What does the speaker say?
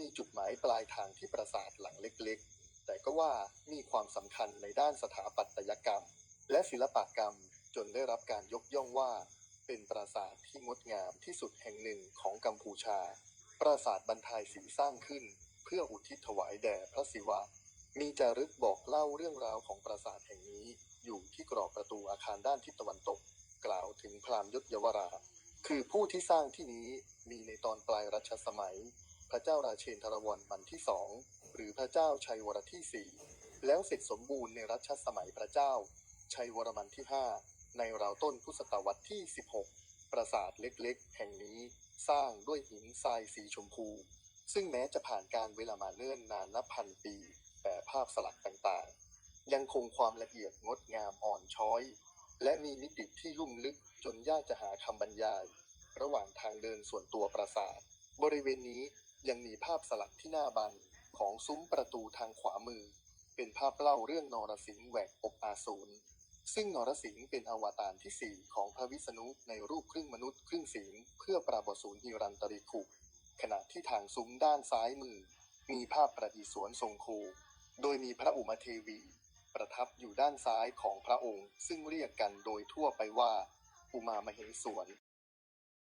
มีจุดหมายปลายทางที่ปราสาทหลังเล็กๆ แต่ก็ว่ามีความสำคัญในด้านสถาปัตยกรรม และศิลปกรรมจนได้รับการยกย่องว่า เป็นปราสาทที่งดงามที่สุดแห่งหนึ่งของกัมพูชา ปราสาทบรรทายสีสร้างขึ้น เพื่ออุทิศถวายแด่พระศิวะ มีจารึกบอกเล่าเรื่องราวของปราสาทแห่งนี้ อยู่ที่กรอบประตูอาคารด้านทิศตะวันตก กล่าวถึงพราหมณ์ยศยวราคือผู้ที่สร้างที่นี้มีในตอนปลายรัชสมัย พระเจ้าราเชนทรวรมันที่สองหรือพระเจ้าชัยวรที่สี่แล้วเสร็จสมบูรณ์ในรัชสมัยพระเจ้า ชัยวรมันที่ห้าในราวต้นพุทธศตวรรษที่ 16 ปราสาทเล็กๆ แห่งนี้สร้างด้วยหินทรายสีชมพู ซึ่งแม้จะผ่านการเวลามาเนิ่นนานนับพันปี แต่ภาพสลักต่างๆ ยังคงความละเอียดงดงามอ่อนช้อย และมีมิติที่ลุ่มลึกจนยากจะหาคำบรรยาย ระหว่างทางเดินส่วนตัวปราสาท บริเวณนี้ ยังมีภาพสลักที่หน้าบันของซุ้มประตูทางขวามือ เป็นภาพเล่าเรื่องนรสิงห์แหวกอกอาสูรซึ่งนรสิงห์เป็นอวตารที่สี่ของพระวิษณุในรูปครึ่งมนุษย์ครึ่งสิงห์เพื่อปราบอสูรฮิรันตริขุขณะที่ทางซุ้มด้านซ้ายมือ มีภาพประดิสวนทรงโค โดยมีพระอุมาเทวี ประทับอยู่ด้านซ้ายของพระองค์ ซึ่งเรียกกันโดยทั่วไปว่า อุมามเหสวน